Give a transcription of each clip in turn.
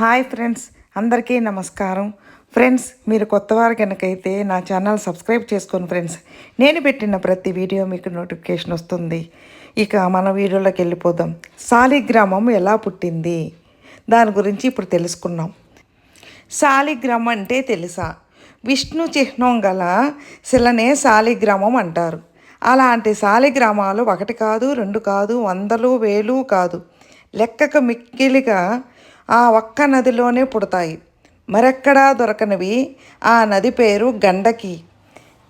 Hi friends అందరికీ నమస్కారం. Friends మీరు కొత్త వారు కనుకైతే నా ఛానల్ సబ్స్క్రైబ్ చేసుకోండి ఫ్రెండ్స్. నేను పెట్టిన ప్రతి వీడియో మీకు నోటిఫికేషన్ వస్తుంది. ఇక మన వీడియోలోకి వెళ్ళిపోదాం. సాలిగ్రామం ఎలా పుట్టింది? దాని గురించి ఇప్పుడు తెలుసుకున్నాం శాలిగ్రామం అంటే తెలుసా? విష్ణు చిహ్నం గల శిలనే శాలిగ్రామం అంటారు. అలాంటి సాలిగ్రామాలు ఒకటి కాదు రెండు కాదు వందలు వేలు కాదు. లెక్కకు మిక్కిలిగా ఆ ఒక్క నదిలోనే పుడతాయి. మరెక్కడా దొరకనివి? ఆ నది పేరు గండకి.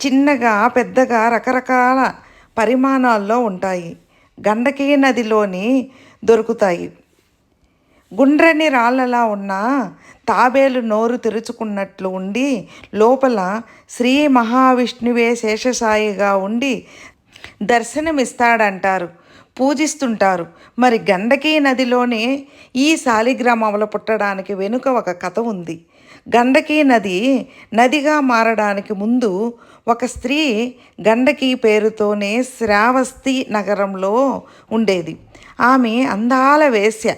చిన్నగా పెద్దగా రకరకాల పరిమాణాల్లో ఉంటాయి. గండకీ నదిలోని దొరుకుతాయి. గుండ్రని రాళ్ళలా ఉన్న తాబేలు నోరు తెరుచుకున్నట్లు ఉండి లోపల శ్రీ మహావిష్ణువే శేషసాయిగా ఉండి దర్శనమిస్తాడంటారు. పూజిస్తుంటారు. మరి గండకీ నదిలోనే ఈ శాలిగ్రామంలో పుట్టడానికి వెనుక ఒక కథ ఉంది. గండకీ నది నదిగా మారడానికి ముందు ఒక స్త్రీ గండకీ పేరుతోనే శ్రావస్తి నగరంలో ఉండేది. ఆమె అందాల వేశ్య.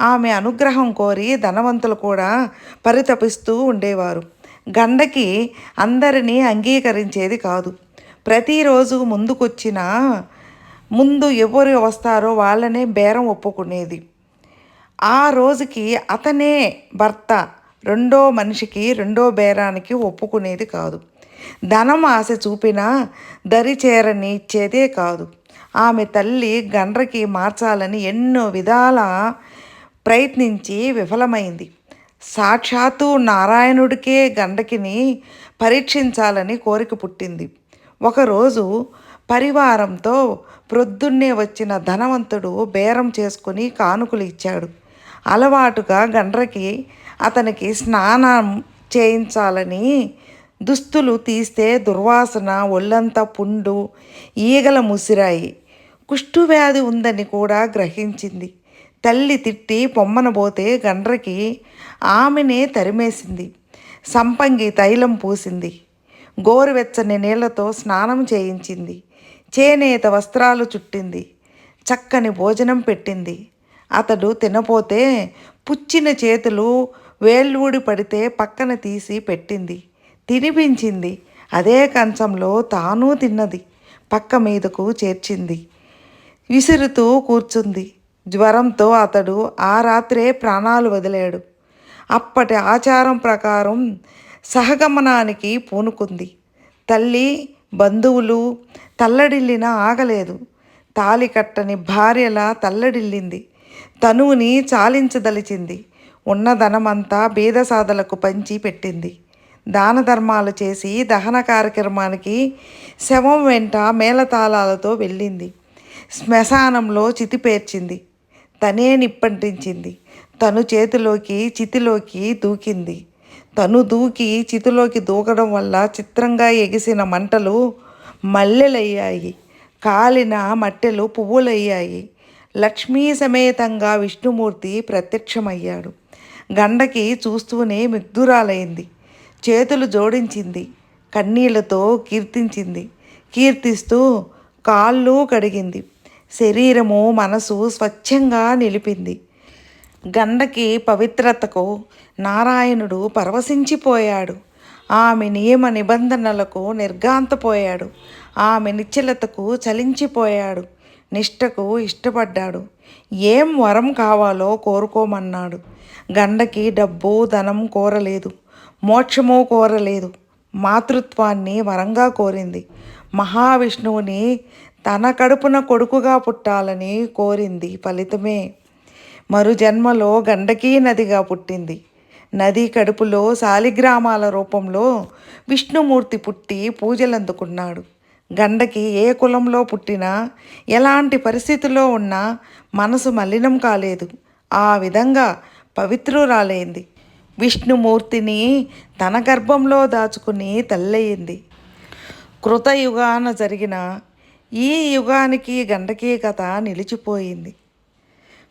ఆమె అనుగ్రహం కోరి ధనవంతులు కూడా పరితపిస్తూ ఉండేవారు. గండకి అందరినీ అంగీకరించేది కాదు. ప్రతిరోజు ముందుకొచ్చిన ముందు ఎవరు వస్తారో వాళ్ళనే బేరం ఒప్పుకునేది. ఆ రోజుకి అతనే భర్త రెండో మనిషికి రెండో బేరానికి ఒప్పుకునేది కాదు. ధనం ఆశ చూపినా దరి చేరని ఇచ్చేదే కాదు. ఆమె తల్లి గండ్రకి మార్చాలని ఎన్నో విధాల ప్రయత్నించి విఫలమైంది. సాక్షాత్తు నారాయణుడికే గండకిని పరీక్షించాలని కోరిక పుట్టింది. ఒకరోజు పరివారంతో ప్రొద్దున్నే వచ్చిన ధనవంతుడు బేరం చేసుకుని కానుకలు ఇచ్చాడు. అలవాటుగా గండ్రకి అతనికి స్నానం చేయించాలని దుస్తులు తీస్తే దుర్వాసన ఒళ్ళంతా పుండు ఈగల ముసిరాయి. కుష్ఠువ్యాధి ఉందని కూడా గ్రహించింది. తల్లి తిట్టి పొమ్మనబోతే గండ్రకి ఆమెనే తరిమేసింది. సంపంగి తైలం పూసింది. గోరువెచ్చని నీళ్ళతో స్నానం చేయించింది. చేనేత వస్త్రాలు చుట్టింది. చక్కని భోజనం పెట్టింది. అతడు తినపోతే పుచ్చిన చేతులు వేళ్ళూడి పడితే పక్కన తీసి పెట్టింది. తినిపించింది. అదే కంచంలో తానూ తిన్నది. పక్క మీదకు చేర్చింది. విసురుతూ కూర్చుంది. జ్వరంతో అతడు ఆ రాత్రే ప్రాణాలు వదిలాడు. అప్పటి ఆచారం ప్రకారం సహగమనానికి పూనుకుంది. తల్లి బంధువులు తల్లడిల్లినా ఆగలేదు. తాలి కట్టని భార్యలా తల్లడిల్లింది. తనువుని చాలించదలిచింది. ఉన్న ధనమంతా బీదసాదలకు పంచి పెట్టింది. దాన ధర్మాలు చేసి దహన కార్యక్రమానికి శవం వెంట మేళతాళాలతో వెళ్ళింది. శ్మశానంలో చితి పేర్చింది. తనే నిప్పంటించింది. తను చేతిలోకి చితిలోకి దూకింది. తను దూకి చితిలోకి దూకడం వల్ల చిత్రంగా ఎగిసిన మంటలు మల్లెలయ్యాయి. కాలిన మట్టెలు పువ్వులయ్యాయి. లక్ష్మీ సమేతంగా విష్ణుమూర్తి ప్రత్యక్షమయ్యాడు. గండకి చూస్తూనే మిగ్ధురాలైంది చేతులు జోడించింది. కన్నీళ్ళతో కీర్తించింది. కీర్తిస్తూ కాళ్ళు కడిగింది. శరీరము మనసు స్వచ్ఛంగా నిలిపింది. గండకి పవిత్రతకు నారాయణుడు పరవశించిపోయాడు. ఆమె నియమ నిబంధనలకు నిర్గాంతపోయాడు ఆమె నిశ్చలతకు చలించిపోయాడు. నిష్టకు ఇష్టపడ్డాడు. ఏం వరం కావాలో కోరుకోమన్నాడు. గండకి డబ్బు ధనం కోరలేదు. మోక్షము కోరలేదు. మాతృత్వాన్ని వరంగా కోరింది. మహావిష్ణువుని తన కడుపున కొడుకుగా పుట్టాలని కోరింది ఫలితమే. మరు జన్మలో గండకీ నదిగా పుట్టింది. నది కడుపులో శాలిగ్రామాల రూపంలో విష్ణుమూర్తి పుట్టి పూజలందుకున్నాడు. గండకి ఏ కులంలో పుట్టినా ఎలాంటి పరిస్థితిలో ఉన్నా మనసు మలినం కాలేదు. ఆ విధంగా పవిత్రురాలైంది. విష్ణుమూర్తిని తన గర్భంలో దాచుకుని తల్లయింది. కృతయుగాన జరిగిన ఈ యుగానికి గండకీ కథ నిలిచిపోయింది.